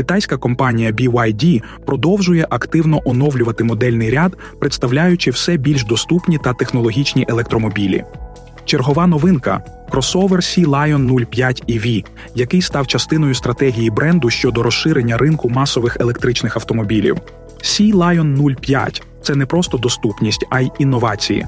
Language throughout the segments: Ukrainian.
Китайська компанія BYD продовжує активно оновлювати модельний ряд, представляючи все більш доступні та технологічні електромобілі. Чергова новинка кросовер Sea Lion 05 EV, який став частиною стратегії бренду щодо розширення ринку масових електричних автомобілів. Sea Lion 05 – це не просто доступність, а й інновації.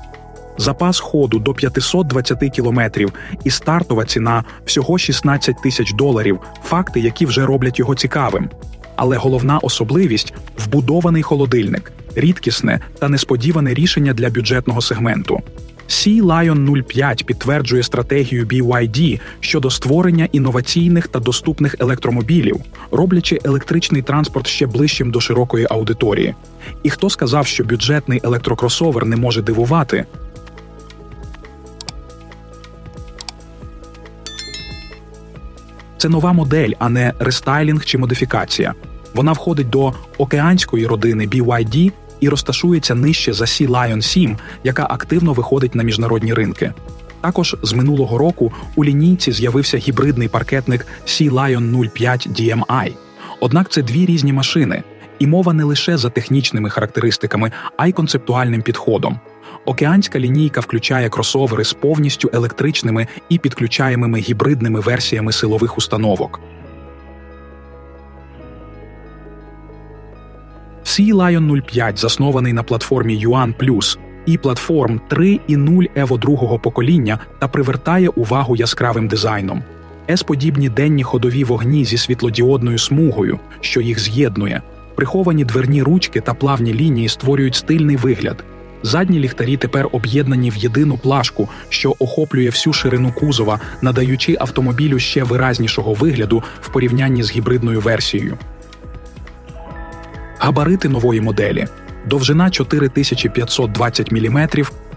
Запас ходу до 520 кілометрів і стартова ціна всього 16 тисяч доларів факти, які вже роблять його цікавим. Але головна особливість вбудований холодильник, рідкісне та несподіване рішення для бюджетного сегменту. Sea Lion 05 підтверджує стратегію BYD щодо створення інноваційних та доступних електромобілів, роблячи електричний транспорт ще ближчим до широкої аудиторії. І хто сказав, що бюджетний електрокросовер не може дивувати? Це нова модель, а не рестайлінг чи модифікація. Вона входить до океанської родини BYD і розташується нижче за Sea Lion 7, яка активно виходить на міжнародні ринки. Також з минулого року у лінійці з'явився гібридний паркетник Sea Lion 05 DMI. Однак це дві різні машини, і мова не лише за технічними характеристиками, а й концептуальним підходом. Океанська лінійка включає кросовери з повністю електричними і підключаємими гібридними версіями силових установок. Sea Lion 05 заснований на платформі Yuan Plus і платформ 3.0 Evo другого покоління та привертає увагу яскравим дизайном. С-подібні денні ходові вогні зі світлодіодною смугою, що їх з'єднує, приховані дверні ручки та плавні лінії створюють стильний вигляд. Задні ліхтарі тепер об'єднані в єдину плашку, що охоплює всю ширину кузова, надаючи автомобілю ще виразнішого вигляду в порівнянні з гібридною версією. Габарити нової моделі: довжина 4520 мм,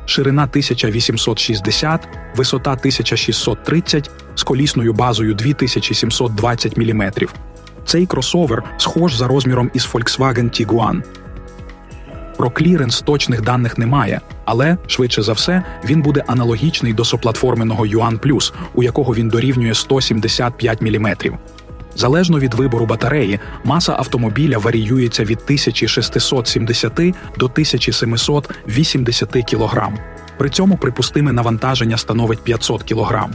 ширина 1860, висота 1630 з колісною базою 2720 мм. Цей кросовер схож за розміром із Volkswagen Tiguan. Про кліренс точних даних немає, але швидше за все він буде аналогічний до соплатформеного Yuan Plus, у якого він дорівнює 175 мм. Залежно від вибору батареї, маса автомобіля варіюється від 1670 до 1780 кг. При цьому припустиме навантаження становить 500 кг.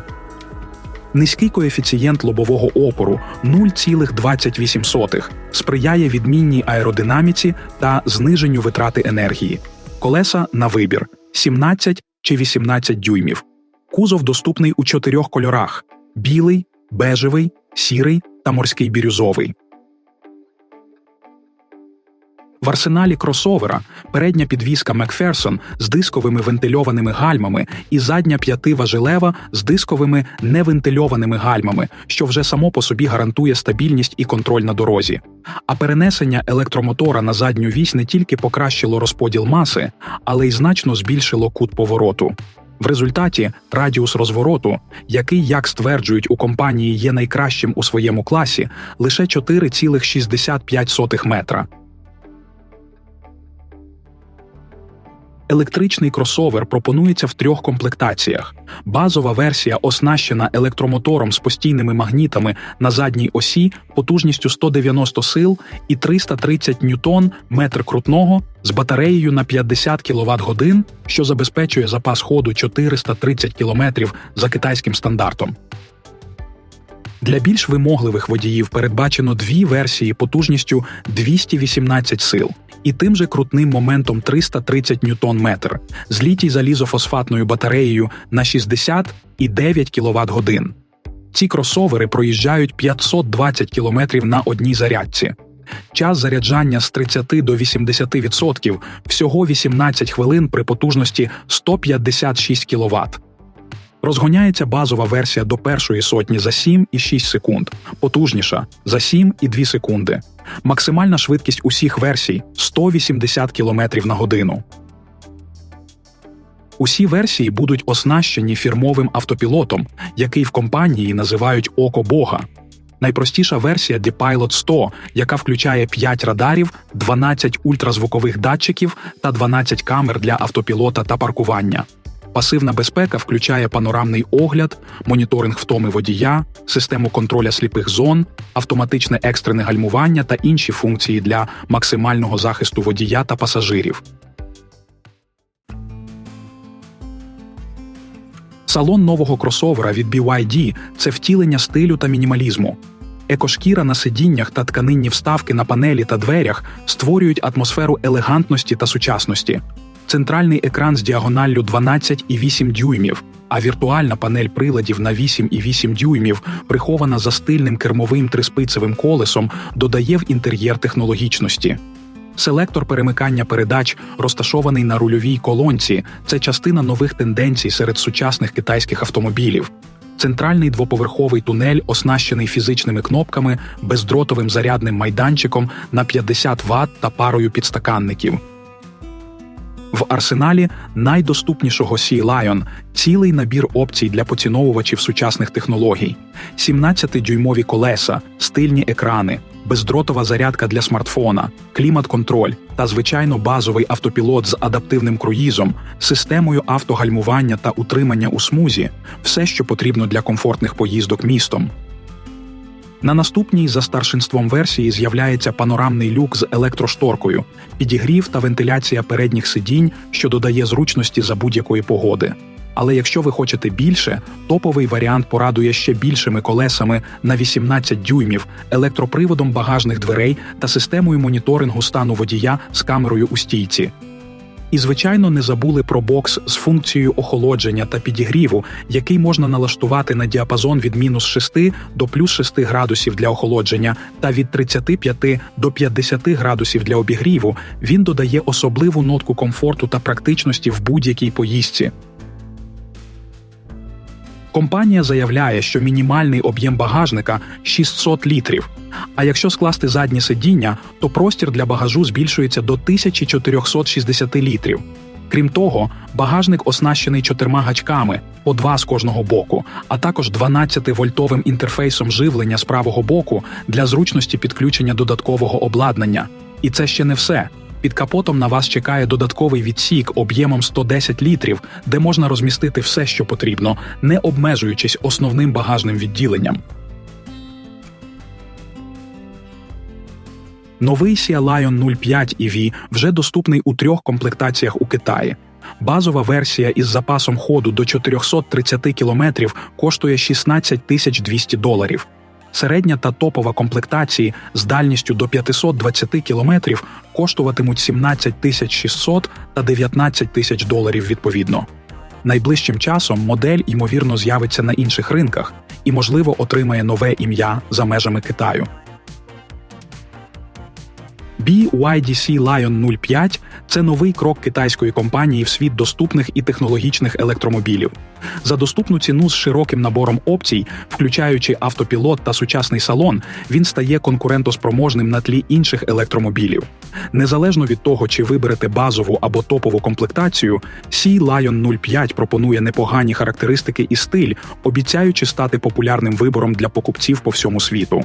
Низький коефіцієнт лобового опору 0,28 сприяє відмінній аеродинаміці та зниженню витрати енергії. Колеса на вибір 17 чи 18 дюймів. Кузов доступний у чотирьох кольорах: білий, бежевий, сірий та морський бірюзовий. В арсеналі кросовера передня підвіска Макферсон з дисковими вентильованими гальмами і задня п'ятиважелева з дисковими невентильованими гальмами, що вже само по собі гарантує стабільність і контроль на дорозі. А перенесення електромотора на задню вісь не тільки покращило розподіл маси, але й значно збільшило кут повороту. В результаті радіус розвороту, який, як стверджують у компанії, є найкращим у своєму класі, лише 4,65 метра. Електричний кросовер пропонується в трьох комплектаціях. Базова версія оснащена електромотором з постійними магнітами на задній осі потужністю 190 сил і 330 ньютон метр крутного з батареєю на 50 кВт годин, що забезпечує запас ходу 430 км за китайським стандартом. Для більш вимогливих водіїв передбачено дві версії потужністю 218 сил і тим же крутним моментом 330 ньютон-метр з літій залізофосфатною батареєю на 60 і 9 кВт годин. Ці кросовери проїжджають 520 км на одній зарядці. Час заряджання з 30 до 80% всього 18 хвилин при потужності 156 кВт. Розгоняється базова версія до першої сотні за 7,6 секунд, потужніша за 7,2 секунди. Максимальна швидкість усіх версій 180 км на годину. Усі версії будуть оснащені фірмовим автопілотом, який в компанії називають Око Бога. Найпростіша версія D-Pilot 100, яка включає 5 радарів, 12 ультразвукових датчиків та 12 камер для автопілота та паркування. Пасивна безпека включає панорамний огляд, моніторинг втоми водія, систему контроля сліпих зон, автоматичне екстрене гальмування та інші функції для максимального захисту водія та пасажирів. Салон нового кросовера від BYD – це втілення стилю та мінімалізму. Екошкіра на сидіннях та тканинні вставки на панелі та дверях створюють атмосферу елегантності та сучасності. Центральний екран з діагоналлю 12,8 дюймів, а віртуальна панель приладів на 8,8 дюймів, прихована за стильним кермовим триспицевим колесом, додає в інтер'єр технологічності. Селектор перемикання передач, розташований на рульовій колонці, це частина нових тенденцій серед сучасних китайських автомобілів. Центральний двоповерховий тунель оснащений фізичними кнопками, бездротовим зарядним майданчиком на 50 Вт та парою підстаканників. В арсеналі найдоступнішого Sea Lion цілий набір опцій для поціновувачів сучасних технологій: 17-дюймові колеса, стильні екрани, бездротова зарядка для смартфона, клімат-контроль та звичайно базовий автопілот з адаптивним круїзом, системою автогальмування та утримання у смузі все, що потрібно для комфортних поїздок містом. На наступній за старшинством версії з'являється панорамний люк з електрошторкою, підігрів та вентиляція передніх сидінь, що додає зручності за будь-якої погоди. Але якщо ви хочете більше, топовий варіант порадує ще більшими колесами на 18 дюймів, електроприводом багажних дверей та системою моніторингу стану водія з камерою у стійці. І, звичайно, не забули про бокс з функцією охолодження та підігріву, який можна налаштувати на діапазон від мінус 6 до плюс 6 градусів для охолодження та від 35 до 50 градусів для обігріву. Він додає особливу нотку комфорту та практичності в будь-якій поїздці. Компанія заявляє, що мінімальний об'єм багажника 600 літрів. А якщо скласти заднє сидіння, то простір для багажу збільшується до 1460 літрів. Крім того, багажник оснащений чотирма гачками по два з кожного боку, а також 12-вольтовим інтерфейсом живлення з правого боку для зручності підключення додаткового обладнання. І це ще не все. Під капотом на вас чекає додатковий відсік об'ємом 110 літрів, де можна розмістити все, що потрібно, не обмежуючись основним багажним відділенням. Новий Sea Lion 05 EV вже доступний у трьох комплектаціях у Китаї. Базова версія із запасом ходу до 430 км коштує 16 тисяч 200 доларів. Середня та топова комплектації з дальністю до 520 км коштуватимуть 17 тисяч 600 та 19 тисяч доларів відповідно. Найближчим часом модель ймовірно з'явиться на інших ринках і, можливо, отримає нове ім'я за межами Китаю. BYDC Lion 05 – це новий крок китайської компанії в світ доступних і технологічних електромобілів. За доступну ціну з широким набором опцій, включаючи автопілот та сучасний салон, він стає конкурентоспроможним на тлі інших електромобілів. Незалежно від того, чи виберете базову або топову комплектацію, Sea Lion 05 пропонує непогані характеристики і стиль, обіцяючи стати популярним вибором для покупців по всьому світу.